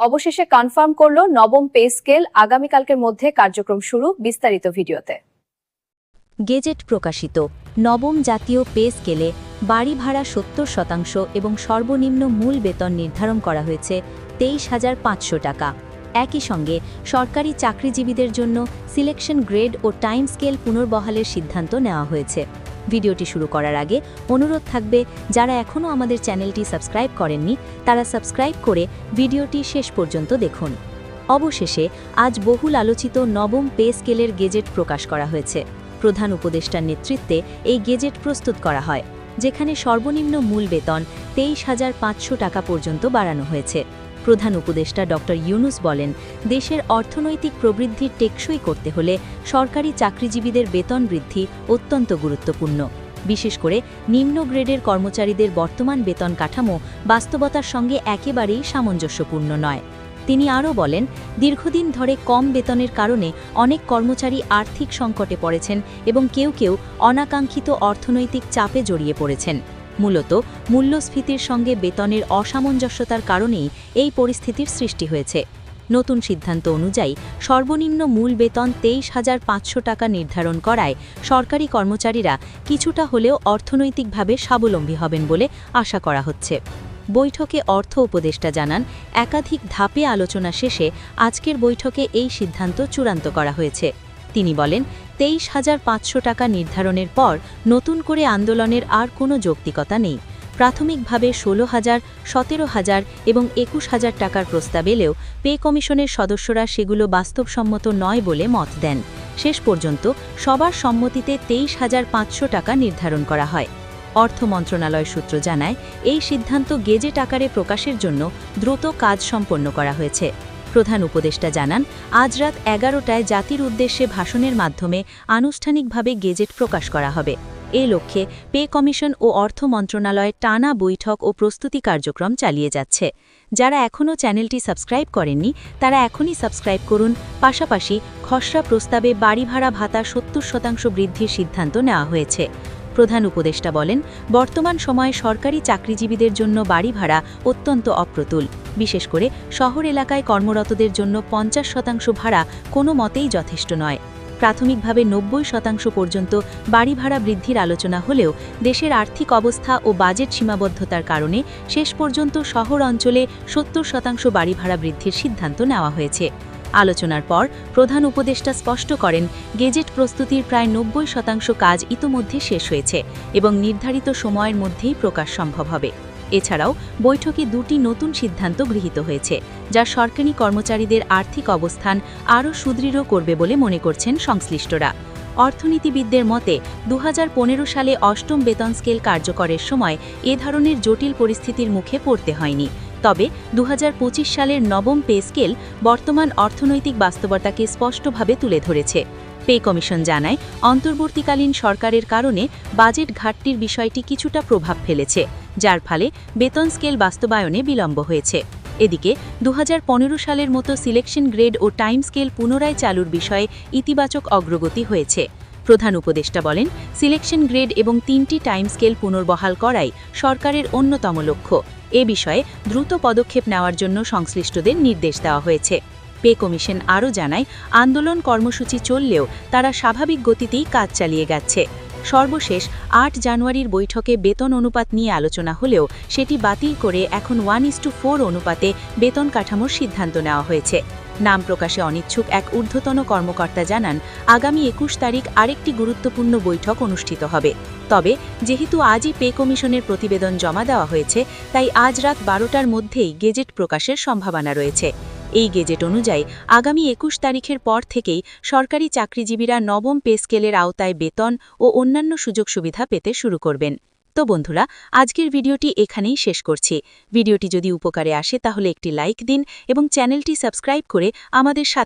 অবশেষে কনফার্ম করল নবম পে স্কেল আগামীকালকের মধ্যে কার্যক্রম শুরু বিস্তারিত ভিডিওতে। গেজেট প্রকাশিত নবম জাতীয় পে স্কেলে বাড়ি ভাড়া সত্তর শতাংশ এবং সর্বনিম্ন মূল বেতন নির্ধারণ করা হয়েছে তেইশ হাজার পাঁচশো টাকা। একই সঙ্গে সরকারি চাকরিজীবীদের জন্য সিলেকশন গ্রেড ও টাইম স্কেল পুনর্বহালের সিদ্ধান্ত নেওয়া হয়েছে। ভিডিওটি শুরু করার আগে অনুরোধ থাকবে, যারা এখনও আমাদের চ্যানেলটি সাবস্ক্রাইব করেননি, তারা সাবস্ক্রাইব করে ভিডিওটি শেষ পর্যন্ত দেখুন। অবশেষে, আজ বহুল আলোচিত নবম পে স্কেলের গেজেট প্রকাশ করা হয়েছে। প্রধান উপদেষ্টার নেতৃত্বে এই গেজেট প্রস্তুত করা হয়, যেখানে সর্বনিম্ন মূল বেতন তেইশ হাজার পাঁচশো টাকা পর্যন্ত বাড়ানো হয়েছে। প্রধান উপদেষ্টা ড. ইউনুস বলেন, দেশের অর্থনৈতিক প্রবৃদ্ধির টেকসই করতে হলে সরকারি চাকরিজীবীদের বেতন বৃদ্ধি অত্যন্ত গুরুত্বপূর্ণ। বিশেষ করে নিম্ন গ্রেডের কর্মচারীদের বর্তমান বেতন কাঠামো বাস্তবতার সঙ্গে একেবারেই সামঞ্জস্যপূর্ণ নয়। তিনি আরও বলেন, দীর্ঘদিন ধরে কম বেতনের কারণে অনেক কর্মচারী আর্থিক সংকটে পড়েছেন এবং কেউ কেউ অনাকাঙ্ক্ষিত অর্থনৈতিক চাপে জড়িয়ে পড়েছেন। মূলত মূল্যস্ফীতির সঙ্গে বেতনের অসামঞ্জস্যতার কারণেই এই পরিস্থিতির সৃষ্টি হয়েছে। নতুন সিদ্ধান্ত অনুযায়ী সর্বনিম্ন মূল বেতন তেইশ হাজার পাঁচশো টাকা নির্ধারণ করায় সরকারি কর্মচারীরা কিছুটা হলেও অর্থনৈতিকভাবে স্বাবলম্বী হবেন বলে আশা করা হচ্ছে। বৈঠকে অর্থ উপদেষ্টা জানান, একাধিক ধাপে আলোচনা শেষে আজকের বৈঠকে এই সিদ্ধান্ত চূড়ান্ত করা হয়েছে। তিনি বলেন তেইশ হাজার পাঁচশো টাকা নির্ধারণের পর নতুন করে আন্দোলনের আর কোনো যৌক্তিকতা নেই। প্রাথমিকভাবে ষোলো হাজার, সতেরো হাজার এবং একুশ হাজার টাকার প্রস্তাব এলেও পে কমিশনের সদস্যরা সেগুলো বাস্তবসম্মত নয় বলে মত দেন। শেষ পর্যন্ত সবার সম্মতিতে তেইশ হাজার পাঁচশো টাকা নির্ধারণ করা হয়। অর্থ মন্ত্রণালয় সূত্র জানায়, এই সিদ্ধান্ত গেজেট আকারে প্রকাশের জন্য দ্রুত কাজ সম্পন্ন করা হয়েছে। প্রধান উপদেষ্টা জানান, আজ রাত এগারোটায় জাতির উদ্দেশ্যে ভাষণের মাধ্যমে আনুষ্ঠানিকভাবে গেজেট প্রকাশ করা হবে। এ লক্ষ্যে পে কমিশন ও অর্থ মন্ত্রণালয় টানা বৈঠক ও প্রস্তুতি কার্যক্রম চালিয়ে যাচ্ছে। যারা এখনও চ্যানেলটি সাবস্ক্রাইব করেননি, তারা এখনই সাবস্ক্রাইব করুন। পাশাপাশি খসড়া প্রস্তাবে বাড়ি ভাড়া ভাতা সত্তর শতাংশ বৃদ্ধির সিদ্ধান্ত নেওয়া হয়েছে। প্রধান উপদেষ্টা বলেন, বর্তমান সময়ে সরকারি চাকরিজীবীদের জন্য বাড়ি ভাড়া অত্যন্ত অপ্রতুল। বিশেষ করে শহর এলাকায় কর্মরতদের জন্য পঞ্চাশ শতাংশ ভাড়া কোনো মতেই যথেষ্ট নয়। প্রাথমিকভাবে নব্বই শতাংশ পর্যন্ত বাড়ি ভাড়া বৃদ্ধির আলোচনা হলেও দেশের আর্থিক অবস্থা ও বাজেট সীমাবদ্ধতার কারণে শেষ পর্যন্ত শহর অঞ্চলে সত্তর শতাংশ বাড়ি ভাড়া বৃদ্ধির সিদ্ধান্ত নেওয়া হয়েছে। আলোচনার পর প্রধান উপদেষ্টা স্পষ্ট করেন, গেজেট প্রস্তুতির প্রায় নব্বই শতাংশ কাজ ইতোমধ্যে শেষ হয়েছে এবং নির্ধারিত সময়ের মধ্যেই প্রকাশ সম্ভব হবে। এছাড়াও বৈঠকে দুটি নতুন সিদ্ধান্ত গৃহীত হয়েছে, যা সরকারি কর্মচারীদের আর্থিক অবস্থান আরও সুদৃঢ় করবে বলে মনে করছেন সংশ্লিষ্টরা। অর্থনীতিবিদদের মতে, দুহাজার পনেরো সালে অষ্টম বেতন স্কেল কার্যকরের সময় এ ধরনের জটিল পরিস্থিতির মুখে পড়তে হয়নি। তবে দু হাজার পঁচিশ সালের নবম পে স্কেল বর্তমান অর্থনৈতিক বাস্তবতাকে স্পষ্টভাবে তুলে ধরেছে। পে কমিশন জানায়, অন্তর্বর্তীকালীন সরকারের কারণে বাজেট ঘাটতির বিষয়টি কিছুটা প্রভাব ফেলেছে, যার ফলে বেতন স্কেল বাস্তবায়নে বিলম্ব হয়েছে। এদিকে দু হাজার পনেরো সালের মতো সিলেকশন গ্রেড ও টাইম স্কেল পুনরায় চালুর বিষয়ে ইতিবাচক অগ্রগতি হয়েছে। প্রধান উপদেষ্টা বলেন, সিলেকশন গ্রেড এবং তিনটি টাইম স্কেল পুনর্বহাল করাই সরকারের অন্যতম লক্ষ্য। এ বিষয়ে দ্রুত পদক্ষেপ নেওয়ার জন্য সংশ্লিষ্টদের নির্দেশ দেওয়া হয়েছে। পে কমিশন আরও জানায়, আন্দোলন কর্মসূচি চললেও তারা স্বাভাবিক গতিতেই কাজ চালিয়ে যাচ্ছে সর্বশেষ আট জানুয়ারির বৈঠকে বেতন অনুপাত নিয়ে আলোচনা হলেও সেটি বাতিল করে এখন ওয়ান ইস টু ফোর অনুপাতে বেতন কাঠামোর সিদ্ধান্ত নেওয়া হয়েছে। নাম প্রকাশে অনিচ্ছুক এক ঊর্ধ্বতন কর্মকর্তা জানান, আগামী একুশ তারিখ আরেকটি গুরুত্বপূর্ণ বৈঠক অনুষ্ঠিত হবে। তবে, যেহেতু আজই পে কমিশনের প্রতিবেদন জমা দেওয়া হয়েছে, তাই আজ রাত বারোটার মধ্যেই গেজেট প্রকাশের সম্ভাবনা রয়েছে। এই গেজেট অনুযায়ী আগামী একুশ তারিখের পর থেকেই সরকারি চাকরিজীবীরা নবম পে স্কেলের আওতায় বেতন ও অন্যান্য সুযোগ সুবিধা পেতে শুরু করবেন। তো বন্ধুরা, আজকের ভিডিওটি এখানেই শেষ করছি। ভিডিওটি যদি উপকারে আসে তাহলে একটি লাইক দিন এবং চ্যানেলটি সাবস্ক্রাইব করে আমাদের সাথে